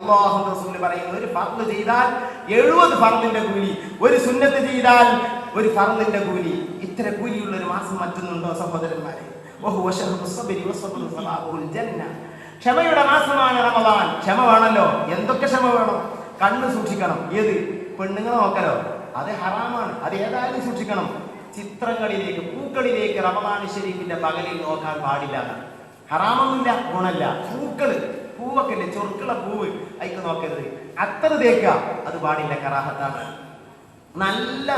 അള്ളാഹു റസൂൽ പറയുന്നു ഒരു ഫർദ് ചെയ്താൽ എഴുപത് ഫർദിന്റെ കൂലി ഒരു സുന്നത്ത് ചെയ്താൽ ഒരു ഫർദിന്റെ കൂലി. ഇത്ര കൂലിയുള്ള ഒരു മാസം മറ്റൊന്നുണ്ടോ സഹോദരന്മാരെ? ക്ഷമയുടെ മാസമാണ് റമദാൻ. ക്ഷമ വേണമല്ലോ? എന്തൊക്കെ ക്ഷമ വേണം? കണ്ണ് സൂക്ഷിക്കണം. ഏത്? പെണ്ണുങ്ങളെ നോക്കലോ? അത് ഹറാമാണ്. അത് ഏതായാലും സൂക്ഷിക്കണം. ചിത്രങ്ങളിലേക്ക് പൂക്കളിലേക്ക് റമദാൻ ഷെരീഫിന്റെ പകലിൽ നോക്കാൻ പാടില്ല. ഹറാമൊന്നുമില്ല ഗുണല്ല പൂക്കൾ പൂവൊക്കെ ഇല്ലേ ചൊറുക്കുള്ള പൂവ് അയക്ക് നോക്കരുത്. അത്ര തേക്കുക അത് പാടില്ല കറാഹത്താണ്. നല്ല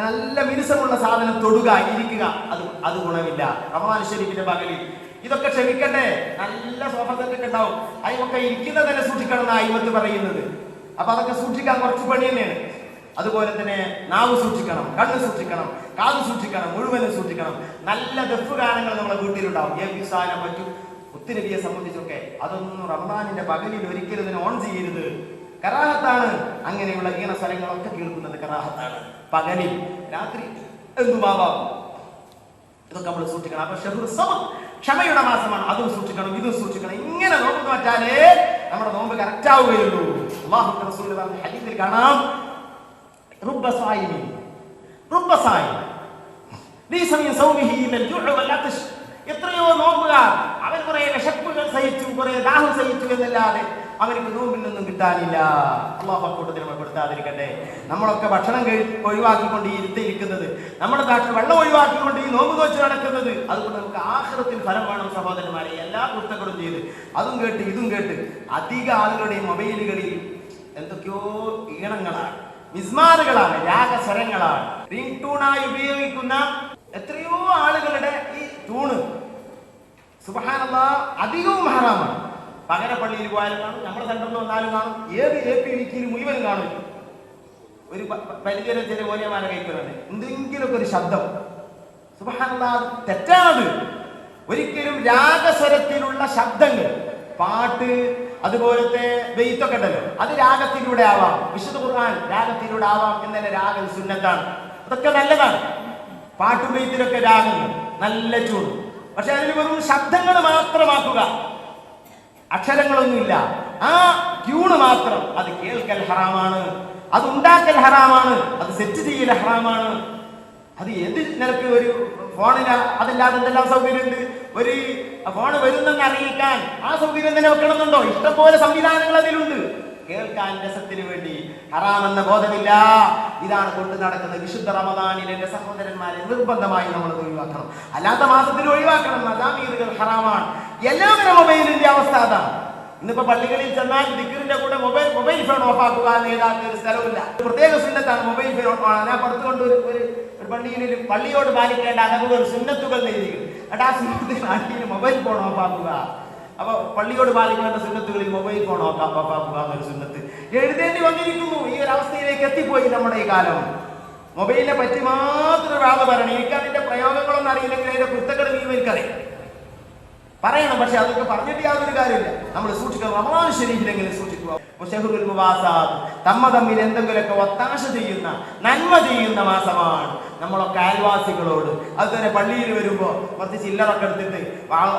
നല്ല മിനുസമുള്ള സാധനം തൊടുക ഇരിക്കുക അത് അത് ഗുണമില്ല. റമദാൻ ഷരീഫിന്റെ പകലിൽ. ഇതൊക്കെ ക്ഷമിക്കട്ടെ നല്ല സോഫ ഉണ്ടാവും. അയ്യൊക്കെ ഇരിക്കുന്നത് തന്നെ സൂക്ഷിക്കണം എന്നാണ് അയിമത്ത് പറയുന്നത്. അപ്പൊ അതൊക്കെ സൂക്ഷിക്കാൻ കുറച്ച് പണി തന്നെയാണ്. അതുപോലെ തന്നെ നാവ് സൂക്ഷിക്കണം കണ്ണ് സൂക്ഷിക്കണം കാത് സൂക്ഷിക്കണം മുഴുവനും സൂക്ഷിക്കണം. നല്ല ദഫ് ഗാനങ്ങൾ നമ്മളെ വീട്ടിലുണ്ടാവും. ഏ വിസാനം മറ്റു ഒത്തിരിയെ സംബന്ധിച്ചൊക്കെ അതൊന്നും റമദാനിന്റെ പകലിൽ ഒരിക്കലും ഇതിനെ ഓൺ ചെയ്യരുത്. കറാഹത്താണ്. അങ്ങനെയുള്ള ഈണ സ്വരങ്ങളൊക്കെ കേൾക്കുന്നത് കറാഹത്താണ്. പകലിൽ രാത്രി എന്തുമാവാം ഇതൊക്കെ നമ്മൾ സൂക്ഷിക്കണം. അപ്പൊ ഷെഹുർ ക്ഷമയുടെ മാസമാണ്. അതും സൂക്ഷിക്കണം ഇതും സൂക്ഷിക്കണം. ഇങ്ങനെ നോമ്പ് മാറ്റാലേ നമ്മുടെ നോമ്പ് കറക്റ്റ് ആവുകയുള്ളൂ. അള്ളാഹു റസൂൽ പറഞ്ഞ ഹദീസിൽ കാണാം. റുബ്ബ സായിമീൻ. റുബ്ബ സായിം. ലീ മിൻ സൗമിഹി ഇല്ലൽ വൽ അത്ഷ്. എത്രയോ നോമ്പുകാർ അവൻ കുറെ വിശപ്പുകൾ സഹിച്ചു കുറെ ദാഹം സഹിച്ചു എന്നല്ലാതെ അവർക്ക് നോമ്പിൽ നിന്നും കിട്ടാനില്ല. അള്ളാഹു അക്കൂട്ടത്തിൽ നമ്മൾ കൊടുത്താതിരിക്കട്ടെ നമ്മളൊക്കെ ഭക്ഷണം കഴി ഒഴിവാക്കിക്കൊണ്ട് ഈ ഇരുത്തിയിരിക്കുന്നത് നമ്മുടെ നാട്ടിൽ വെള്ളം ഒഴിവാക്കിക്കൊണ്ട് ഈ നോമ്പ് നോച്ച് നടക്കുന്നത് അതുകൊണ്ട് നമുക്ക് ആഹ്റത്തിൽ ഫലം വേണം സഹോദരന്മാരെ എല്ലാ കുറ്റങ്ങളും ചെയ്ത്. അതും കേട്ട് ഇതും കേട്ട് അധിക ആളുകളുടെ മൊബൈലുകളിൽ എന്തൊക്കെയോ ഈണങ്ങളാണ് മിസ്മാറുകളാണ് രാഗസ്വരങ്ങളാണ്. റിംഗ് ടൂണായി ഉപയോഗിക്കുന്ന എത്രയോ ആളുകളുടെ ഈ ടൂണ് സുബഹാനല്ല അധികവും ഹറാമാണ്. പകര പള്ളിയിൽ പോയാലും കാണും നമ്മുടെ സെന്ററിൽ വന്നാലും കാണും ഏത് എ പി വിക്കിയിൽ മുഴുവൻ കാണും. ഒരു പരിചയം ചില മൂല്യമാന കഴിക്കുന്നുണ്ട് എന്തെങ്കിലുമൊക്കെ ഒരു ശബ്ദം. സുബഹാനല്ല തെറ്റാണത് ഒരിക്കലും രാഗസ്വരത്തിലുള്ള ശബ്ദങ്ങൾ പാട്ട് അതുപോലത്തെ വെയ്ത്തൊക്കെ ഉണ്ടല്ലോ അത് രാഗത്തിലൂടെ ആവാം. വിശുദ്ധ ഖുർആൻ രാഗത്തിലൂടെ ആവാം എന്നല്ല രാഗം സുന്നത്താണ്. അതൊക്കെ നല്ലതാണ്. പാട്ടും വെയ്ത്തിലൊക്കെ രാഗങ്ങൾ നല്ല ചൂട്. പക്ഷെ അതിന് വെറും ശബ്ദങ്ങൾ മാത്രമാക്കുക. അക്ഷരങ്ങളൊന്നുമില്ല. ആ ട്യൂണ് മാത്രം. അത് കേൾക്കൽ ഹറാമാണ്. അത് ഉണ്ടാക്കൽ ഹറാമാണ്. അത് സെറ്റ് ചെയ്യൽ ഹറാമാണ്. അത് എന്ത് നിനക്ക് ഒരു ഫോണില? അതല്ലാതെ എന്തെല്ലാം സൗകര്യമുണ്ട്? ഒരു ഫോൺ വരുന്നെന്ന് അറിയിക്കാൻ ആ സൗകര്യം തന്നെ വെക്കണമെന്നുണ്ടോ ഇഷ്ടംപോലെ സംവിധാനങ്ങൾ അതിലുണ്ട്. കേൾക്കാൻ രസത്തിന് വേണ്ടി ഹറാമെന്ന ബോധമില്ല. ഇതാണ് കൊണ്ട് നടക്കുന്നത് വിശുദ്ധ റമദാനിൽ എന്റെ സഹോദരന്മാരെ നിർബന്ധമായി നമ്മൾ ഒഴിവാക്കണം. അല്ലാത്ത മാസത്തിൽ ഒഴിവാക്കണം. മദാമീറുകൾ ഹറാമാണ്. എല്ലാവരും മൊബൈലിന്റെ അവസ്ഥ അതാണ് ഇന്നിപ്പോ പള്ളികളിൽ ചെന്നാൽ ദിക്കറിന്റെ കൂടെ മൊബൈൽ മൊബൈൽ ഫോൺ ഓഫ് ആക്കുക എന്ന് എഴുതാത്ത ഒരു സ്ഥലമില്ല പ്രത്യേക സുന്നത്താണ് മൊബൈൽ ഫോൺ ഞാൻ പുറത്തുകൊണ്ട് ഒരു ഒരു പള്ളിയോട് പാലിക്കേണ്ട അനവുകൾ സുന്നത്തുകൾ എഴുതിയിരിക്കും എന്നിട്ട് ആ സുന്നത്തിൽ പള്ളിയിൽ മൊബൈൽ ഫോൺ ഓഫ് ആക്കുക. അപ്പൊ പള്ളിയോട് പാലിക്കേണ്ട സുന്നത്തുകളിൽ മൊബൈൽ ഫോൺ ഓഫ് ഓഫ് ആക്കുക എന്നൊരു സുന്നത്ത്. എഴുതേണ്ടി വന്നിരിക്കുന്നു. ഈ ഒരു അവസ്ഥയിലേക്ക് എത്തിപ്പോയി നമ്മുടെ ഈ കാലം. മൊബൈലിനെ പറ്റി മാത്രം ഒരാൾ പറയണം. എനിക്ക് അതിന്റെ പ്രയോഗങ്ങളൊന്നും അറിയില്ലെങ്കിൽ അതിന്റെ കുത്തക്കട എനിക്കറിയാം പറയണം പക്ഷെ അതൊക്കെ പറഞ്ഞിട്ട് യാതൊരു കാര്യമില്ല. നമ്മൾ സൂക്ഷിക്കുക റമദാൻ ശരീരത്തിൽ എങ്ങനെ സൂക്ഷിക്കുക. മുശഹുൽ മുവാസാദ് തമ്മ തമ്മിൽ എന്തെങ്കിലുമൊക്കെ ഒത്താശ ചെയ്യുന്ന നന്മ ചെയ്യുന്ന മാസമാണ് നമ്മളൊക്കെ അയൽവാസികളോട്. അതുപോലെ പള്ളിയിൽ വരുമ്പോൾ കുറച്ച് ചില്ലറൊക്കെ എടുത്തിട്ട്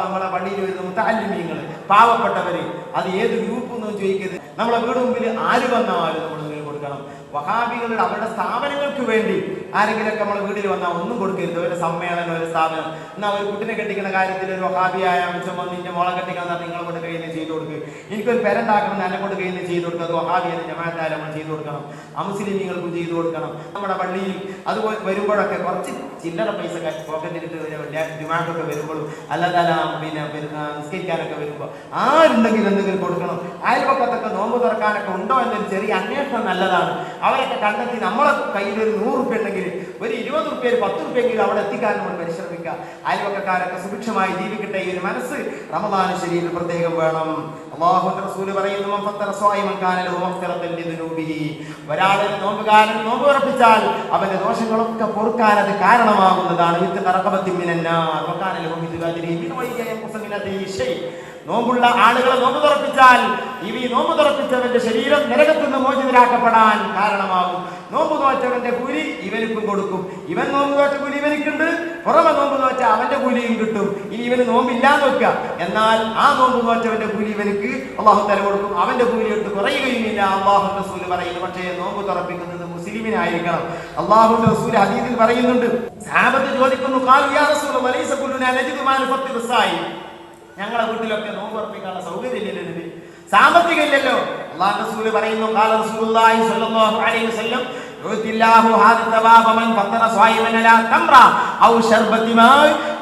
നമ്മളെ പള്ളിയിൽ വരുന്ന മുത്താലിമീങ്ങൾ പാവപ്പെട്ടവര് അത് ഏത് ഗ്രൂപ്പ് ഒന്നും ചോദിക്കരുത്. നമ്മളെ വീട് മുമ്പിൽ ആര് വന്നാലും നമ്മൾ കൊടുക്കണം. വഹാബികളുടെ അവരുടെ സ്ഥാപനങ്ങൾക്ക് വേണ്ടി ആരെങ്കിലൊക്കെ നമ്മളെ വീട്ടിൽ വന്നാൽ ഒന്നും കൊടുക്കരുത്. ഒരു സമ്മേളനം ഒരു സ്ഥാപനം. എന്നാൽ ഒരു കുട്ടിനെ കെട്ടിക്കുന്ന കാര്യത്തിൽ ഒരു ഹാബിയായ അംശം വന്ന് നിന്റെ മോളെ കെട്ടിക്കാൻ നിങ്ങളെ കൊണ്ട് ചെയ്തു കൊടുക്കുക എനിക്കൊരു പെരണ്ടാക്കണം എന്നെ കൊണ്ട് ചെയ്തു കൊടുക്കുക അത് വഹാബി എന്ന് ജമാഅത്തായാലും നമ്മൾ ചെയ്തു കൊടുക്കണം. അമുസ്ലിമീങ്ങൾക്കും ചെയ്തു കൊടുക്കണം. നമ്മുടെ പള്ളിയിൽ അത് വരുമ്പോഴൊക്കെ കുറച്ച് ചില്ലറ പൈസ പോക്കറ്റിലിട്ട് ജുമാക്കൊക്കെ വരുമ്പോഴും അല്ലാതെ പിന്നെ നിസ്കരിക്കാനൊക്കെ വരുമ്പോൾ ആരുണ്ടെങ്കിലും എന്തെങ്കിലും കൊടുക്കണം. അയൽപക്കത്തൊക്കെ നോമ്പ് തുറക്കാനൊക്കെ ഉണ്ടോ എന്നൊരു ചെറിയ അന്വേഷണം നല്ലതാണ്. അവരൊക്കെ കണ്ടെത്തി നമ്മളെ കയ്യിൽ ഒരു നൂറ് ഉണ്ടെങ്കിൽ ഒരു ഇരുപത് റുപ്യ ഒരു പത്ത് റുപ്യെങ്കിലും അവിടെ എത്തിക്കാൻ നമ്മൾ പരിശ്രമിക്കുക അയൽവക്കക്കാരൊക്കെ സുഭിക്ഷമായി ജീവിക്കട്ടെ ഈ ഒരു മനസ്സ്. റമദാന ശരീരം പ്രത്യേകം വേണം. റസൂൽ പറയുന്നു ഒരാളെ നോമ്പുകാരൻ നോമ്പ് ഉറപ്പിച്ചാൽ അവന്റെ ദോഷങ്ങളൊക്കെ പൊറുക്കാൻ അത് കാരണമാകുന്നതാണ്. വിത്ത് തറക്കബത്തിൻ നോമ്പുള്ള ആളുകളെ നോമ്പ് തുറപ്പിച്ചാൽ ഇവ ഈ നോമ്പ് തുറപ്പിച്ചവന്റെ ശരീരം നരകത്തിൽ നിന്ന് മോചിതരാക്കപ്പെടാൻ കാരണമാകും. നോമ്പ് നോറ്റവന്റെ കൂലി ഇവനിക്കും കൊടുക്കും. ഇവൻ നോമ്പ് നോറ്റ കൂലി ഇവനിക്കുണ്ട് പുറമെ നോമ്പ് നോറ്റ അവന്റെ കൂലിയും കിട്ടും. ഇനി ഇവന് നോമ്പില്ലാന്ന് വെക്കുക. എന്നാൽ ആ നോമ്പ് നോറ്റവന്റെ കൂലി ഇവനിക്ക് അള്ളാഹു തല കൊടുക്കും. അവന്റെ കൂലി എടുത്ത് കുറയുകയുമില്ല. അള്ളാഹു റസൂൽ പറയുന്നു പക്ഷേ നോമ്പ് തുറപ്പിക്കുന്നത് മുസ്ലിമിനായിരിക്കണം. അള്ളാഹു റസൂൽ അതീതിൽ പറയുന്നുണ്ട് സാബത്ത് ചോദിക്കുന്നു "ഖാലു യാ റസൂലല്ലാഹ്, ലൈസ കുല്ലുനാ നജിദു മാ നുഫത്തിറു സായി." ഞങ്ങളെ വീട്ടിലൊക്കെ നോമ്പ് ഉറപ്പിക്കാനുള്ള സൗകര്യം ഇല്ലല്ലോ നബി സാമ്പത്തികം ഇല്ലല്ലോ അള്ളാഹു റസൂൽ പറയുന്നു ഖാല റസൂലുള്ളാഹി സ്വല്ലല്ലാഹു അലൈഹി വസല്ലം യുത്തില്ലാഹു ഹാദ തവാബ മൻ ഫത്തറ സ്വായിമൻ ലാ തംറ ഔ ശർബത്തി മാ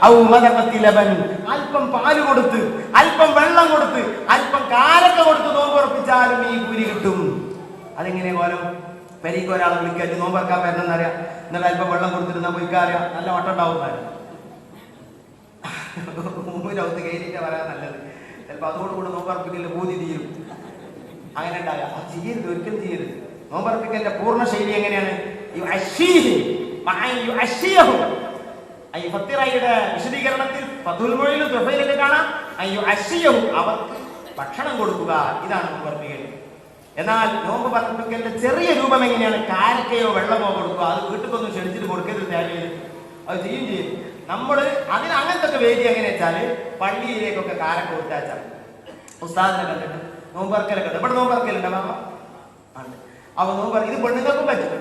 ഔ മദഖത്തി ലബൻ. അല്പം പാൽ കൊടുത്ത് അല്പം വെള്ളം കൊടുത്ത് അല്പം കാലക്ക കൊടുത്ത് നോമ്പ് ഉറപ്പിച്ചാലും ഈ കൂലി കിട്ടും. അതെങ്ങനെ പോലും പെരീക്ക് ഒരാളെ വിളിക്കാൻ നോമ്പ് ഇറക്കാൻ വരണമെന്നറിയാം. എന്നിട്ട് അല്പം വെള്ളം കൊടുത്തിരുന്ന പോയിക്കാറിയാം നല്ല വട്ടം ഉണ്ടാവും മുമ്പിനകത്ത് കയറിയിട്ട് വരാൻ നല്ലത്. ചിലപ്പോൾ അതോടുകൂടെ നോമ്പറപ്പിക്കലിന്റെ ഭൂതി തീരും. അങ്ങനെ ഉണ്ടാകുക അത് ചെയ്യരുത് ഒരിക്കലും ചെയ്യരുത്. നോമ്പറപ്പിക്കലിന്റെ പൂർണ ശൈലി എങ്ങനെയാണ്? വിശദീകരണത്തിൽ കാണാം. അവർക്ക് ഭക്ഷണം കൊടുക്കുക ഇതാണ് നോമ്പറപ്പിക്കൽ. എന്നാൽ നോമ്പ് പറപ്പിക്കലിന്റെ ചെറിയ രൂപം എങ്ങനെയാണ്? കാരക്കയോ വെള്ളമോ കൊടുക്കുക അത് വീട്ടിൽ ഒന്നും ക്ഷണിച്ചിട്ട് കൊടുക്കരുത് അത് ചെയ്യും ചെയ്യും നമ്മൾ അതിന് അങ്ങനത്തെ വേദി എങ്ങനെ വെച്ചാൽ പള്ളിയിലേക്കൊക്കെ കാരക്ക കൊടുത്താച്ചാൽ ഉസ്താദിനെ കണ്ടിട്ട് നോമ്പറക്കലൊക്കെ ഉണ്ട്. ഇവിടെ നോമ്പറക്കലുണ്ട് മാമ ഉണ്ട്. അപ്പൊ നോമ്പർ ഇത് പെണ്ണുങ്ങൾക്കും പറ്റും.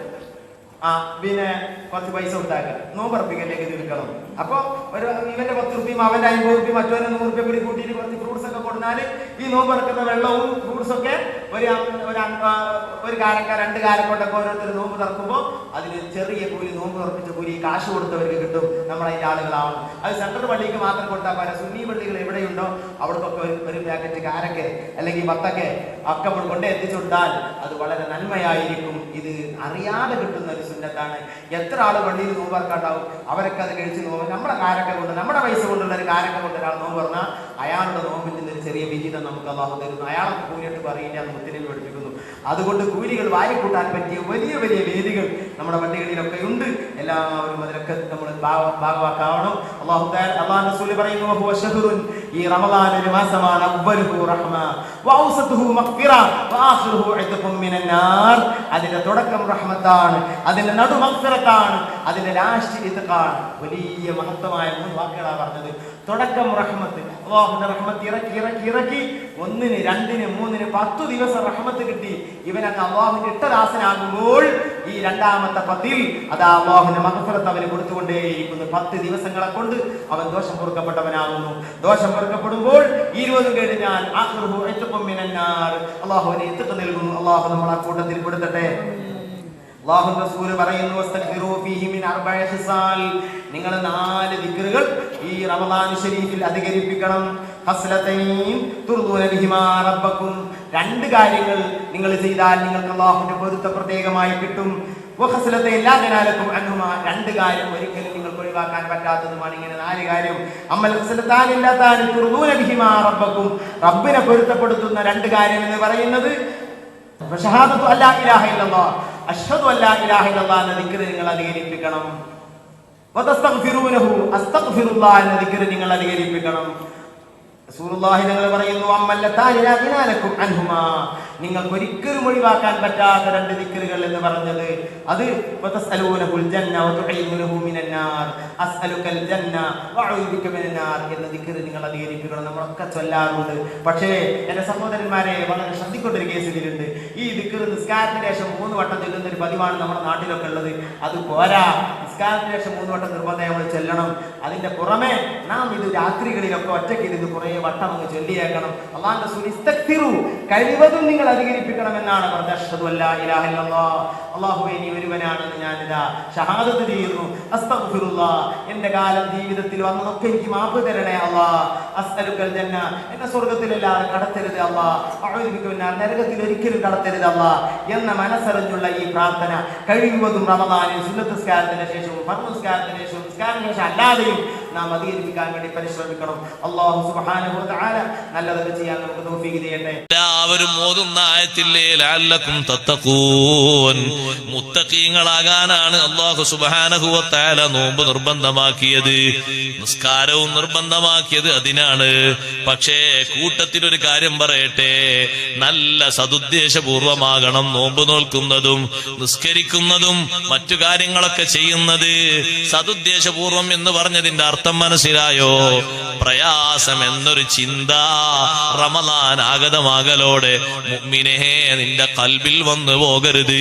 ആ പിന്നെ കുറച്ച് പൈസ ഉണ്ടാക്കുക. നോമ്പറപ്പിക്കലേക്ക് ഇത് വിൽക്കണം അപ്പൊ ഒരു ഇവന്റെ പത്ത് റുപ്യയും അവന്റെ അമ്പത് റുപ്യ മറ്റവന്റെ നൂറ് റുപ്യ കൂടി കൂട്ടിയിട്ട് കുറച്ച് ഫ്രൂട്ട്സ് ഒക്കെ കൊടുത്താൽ ഈ നോമ്പറക്കുന്ന വെള്ളവും ഒരു ഒരു ഒരു കാരക്ക രണ്ട് കാരക്കൊണ്ടൊക്കെ ഓരോരുത്തർ നോമ്പ് തുറക്കുമ്പോൾ അതിന് ചെറിയ കൂലി നോമ്പ് തുറപ്പിച്ച കൂലി കാശ് കൊടുത്തവർക്ക് കിട്ടും. നമ്മളതിന്റെ ആളുകളാവണം അത് സെൻട്രൽ പള്ളിക്ക് മാത്രം കൊടുത്താൽ പോലെ സുന്നി പള്ളികൾ എവിടെയുണ്ടോ അവിടേക്കൊക്കെ ഒരു ഒരു പാക്കറ്റ് കാരക്കെ അല്ലെങ്കിൽ വത്തക്കെ ഒക്കെ നമ്മൾ കൊണ്ടേ എത്തിച്ചുകൊണ്ടാൽ അത് വളരെ നന്മയായിരിക്കും. ഇത് അറിയാതെ കിട്ടുന്ന ഒരു സുന്നത്താണ്. എത്ര ആൾ പള്ളിയിൽ നോമ്പ് ഇറക്കാണ്ടാവും അവരൊക്കെ അത് കഴിച്ച് നോമ്പ് നമ്മുടെ കാരക്ക കൊണ്ട് നമ്മുടെ പൈസ കൊണ്ടുള്ള ഒരു കാരക്ക കൊണ്ട് ഒരാൾ നോമ്പ് പറഞ്ഞാൽ അയാളുടെ നോമ്പിൽ നിന്ന് ഒരു ചെറിയ വിഹിതം നമുക്ക് അള്ളാഹു തരുന്നു. അയാളെ കൂലിയിട്ട് പറയില്ല മുത്തിനെ പഠിപ്പിക്കുന്നു അതുകൊണ്ട് കൂലികൾ വാരിക്കൂട്ടാൻ പറ്റിയ വലിയ വലിയ വേദികൾ നമ്മുടെ പള്ളികളിലൊക്കെ ഉണ്ട്. എല്ലാവരും അതിലൊക്കെ നമ്മൾ ഭാഗ- ഭാഗവാക്കാവണം. അള്ളാഹു അള്ളാഹു റസൂൽ പറയുന്നു "വഹുവ ഈ റമദാൻ ഒരു മാസമാണ് അവ്വലുഹു റഹ്മ വഔസതുഹു മഗ്ഫിറ വആഖിറുഹു ഇത്ഖും മിനൻ നാർ അതിന്റെ തുടക്കം റഹ്മത്താണ് അതിന്റെ നടു മഗ്ഫിറത്താണ് അതിന്റെ ലാസ്റ്റ് ഇത്ഖാണ് വലിയ മഹത്തമായ മൂന്ന് വാക്കുകളാണ് പറഞ്ഞത്. തുടക്കം റഹ്മത്ത്. അള്ളാഹുന്റെ റഹ്മത്ത് ഇറക്കി ഇറക്കി ഇറക്കി. ഒന്നിന് രണ്ടിന് മൂന്നിന് പത്തു ദിവസം റഹ്മത്ത് കിട്ടി. ഇവനൊക്കെ അള്ളാഹുവിന്റെ ഇട്ടദാസനാകുമ്പോൾ ഈ രണ്ടാമത്തെ പത്തിൽ അതാ അള്ളാഹുവിന്റെ മഹഫറത്ത് അവന് കൊടുത്തുകൊണ്ടേയിരിക്കുന്നു. പത്ത് ദിവസങ്ങളെ കൊണ്ട് അവൻ ദോഷം പൊറുക്കപ്പെട്ടവനാകുന്നു. ദോഷം പൊറുക്കപ്പെടുമ്പോൾ ഇരുപതും കഴിഞ്ഞാൽ. അള്ളാഹുവിനെ ഇത്തക്ക് നൽകുന്നു. അള്ളാഹു നമ്മൾ ആ കൂട്ടത്തിൽ പെടുത്തട്ടെ അള്ളാഹു റസൂൽ പറയുന്നു "വസ്തഗ്ഫിറൂ ഫീഹി മിൻ അർബഇ ഹിസാൽ. നിങ്ങൾ നാല് ദിക്റുകൾ ഈ റമദാൻ ശരീഫിൽ അധികരിപ്പിക്കണം. ഹസ്ലതൈൻ തുർദൂന ബിഹിമാ റബ്ബക്കും. രണ്ട് കാര്യങ്ങൾ നിങ്ങൾ ചെയ്താൽ നിങ്ങൾക്ക് അള്ളാഹുവിന്റെ പൊരുത്തം പ്രത്യേകമായി കിട്ടും. വഹസ്ലതൈൻ ലാ ജനാലക്കും അൻഹുമാ. രണ്ട് കാര്യം ഒരിക്കലും നിങ്ങൾക്ക് ഒഴിവാക്കാൻ പറ്റാത്തതുമാണ് ഇങ്ങനെ നാല് കാര്യം. അമ്മൽ ഹസ്ലത്താനില്ലാത്താൻ തുർദൂന ബിഹിമാ റബ്ബക്കും. റബ്ബിനെ പൊരുത്തപ്പെടുത്തുന്ന രണ്ട് കാര്യം എന്ന് പറയുന്നത് ഷഹാദത്തു അല്ലാ ഇലാഹ ഇല്ലല്ലാഹ് അഷ്ഹദു അല്ലാ ഇലാഹ ഇല്ലല്ലാഹ് എന്ന ദിക്ർ നിങ്ങൾ അധികരിപ്പിക്കണം. നിങ്ങൾ അധികരിപ്പിക്കണം. ഞങ്ങൾ പറയുന്നു അമ്മല്ലത്താനി ലാ ഗിനാലക്കും അൻഹുമാ. നിങ്ങൾക്ക് ഒരിക്കലും ഒഴിവാക്കാൻ പറ്റാത്ത രണ്ട് ദിക്കറുകൾ എന്ന് പറഞ്ഞത് അത് എന്ന ദിക്കറ് നിങ്ങൾ അധികരിപ്പിക്കണം. നമ്മളൊക്കെ ചൊല്ലാറുണ്ട്. പക്ഷേ എന്റെ സഹോദരന്മാരെ വളരെ ശ്രദ്ധിക്കേണ്ട ഒരു കേസ് ഇതിലുണ്ട് ഈ ദിക്കറ് നിസ്കാരത്തിന് ശേഷം മൂന്ന് വട്ടം ചൊല്ലുന്ന ഒരു പതിവാണ് നമ്മുടെ നാട്ടിലൊക്കെ ഉള്ളത്. അത് പോരാ. നിസ്കാരത്തിന് ശേഷം മൂന്ന് വട്ടം നിർബന്ധം നമ്മൾ ചെല്ലണം. അതിന്റെ പുറമെ നാം ഇത് രാത്രികളിലൊക്കെ ഒറ്റയ്ക്ക് ഇരുന്ന് കുറേ വട്ടം അങ്ങ് ചൊല്ലിയേക്കണം. അള്ളാന്റെ സുനിസ്തക്തിറു കഴിവതും നിങ്ങൾ അധികരിപ്പിക്കണം എന്നാണ് പറഞ്ഞത് അള്ളാഹുവേ നീ ഒരുവനാണെന്ന് ഞാനിതാ ഷഹാദത്ത് ചെയ്യുന്നു. അസ്തഫിറുള്ള എന്റെ കാലം ജീവിതത്തിൽ വന്നതൊക്കെ എനിക്ക് മാപ്പ് തരണേ അള്ളാ. അസ്അലുക്കൽ ജന്ന എന്നെ സ്വർഗത്തിലല്ലാതെ കടത്തരുത് ബിക മിൻ നരകത്തിൽ ഒരിക്കലും കടത്തരുത് അള്ളാ. എന്ന മനസ്സറിഞ്ഞുള്ള ഈ പ്രാർത്ഥന കഴിയുന്നതും റമദാനിൽ സുന്നത്ത് നിസ്കാരത്തിന് ശേഷവും ഫർദ് നിസ്കാരത്തിന് ശേഷവും നിസ്കാരത്തിന് ശേഷം അല്ലാതെയും നാം അധികരിപ്പിക്കാൻ വേണ്ടി പരിശ്രമിക്കണം. അള്ളാഹു സുബ്ഹാനഹു നല്ലതൊക്കെ ചെയ്യാൻ നമുക്ക് തൗഫീഖ് ചെയ്യട്ടെ. എല്ലാവരും ഓതുന്ന ആയത്തില്ലേ ലാല്ലക്കും തത്തക്കൂവൻ മുത്തക്കീങ്ങളാകാനാണ് അള്ളാഹു സുബാനഹുവത്താല നോമ്പ് നിർബന്ധമാക്കിയത്. നിസ്കാരവും നിർബന്ധമാക്കിയത് അതിനാണ്. പക്ഷേ കൂട്ടത്തിൽ ഒരു കാര്യം പറയട്ടെ. നല്ല സതുദ്ദേശപൂർവമാകണം നോമ്പ് നോൽക്കുന്നതും നിസ്കരിക്കുന്നതും മറ്റു കാര്യങ്ങളൊക്കെ ചെയ്യുന്നത്. സതുദ്ദേശപൂർവം എന്ന് പറഞ്ഞതിന്റെ അർത്ഥം മനസ്സിലായോ? പ്രയാസം എന്നൊരു ചിന്ത റമദാൻ ആഗതമാകലോടെ നിന്റെ കൽബിൽ വന്നു പോകരുത്.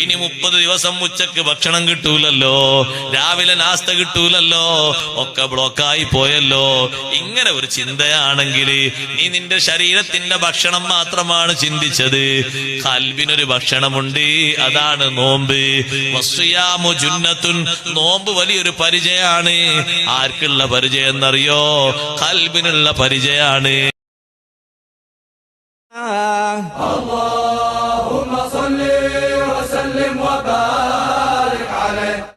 ഇനി മുപ്പത് ദിവസം ഉച്ചയ്ക്ക് ഭക്ഷണം കിട്ടൂലല്ലോ രാവിലെ നാസ്ത കിട്ടൂലല്ലോ ഒക്കെ ബ്ലോക്കായി പോയല്ലോ. ഇങ്ങനെ ഒരു ചിന്തയാണെങ്കിൽ നീ നിന്റെ ശരീരത്തിന്റെ ഭക്ഷണം മാത്രമാണ് ചിന്തിച്ചത്. കൽബിനൊരു ഭക്ഷണമുണ്ട് അതാണ് നോമ്പ്. നോമ്പ് വലിയൊരു പരിചയമാണ്. ആർക്കുള്ള പരിചയം എന്നറിയോ? കൽബിനുള്ള പരിചയമാണ്.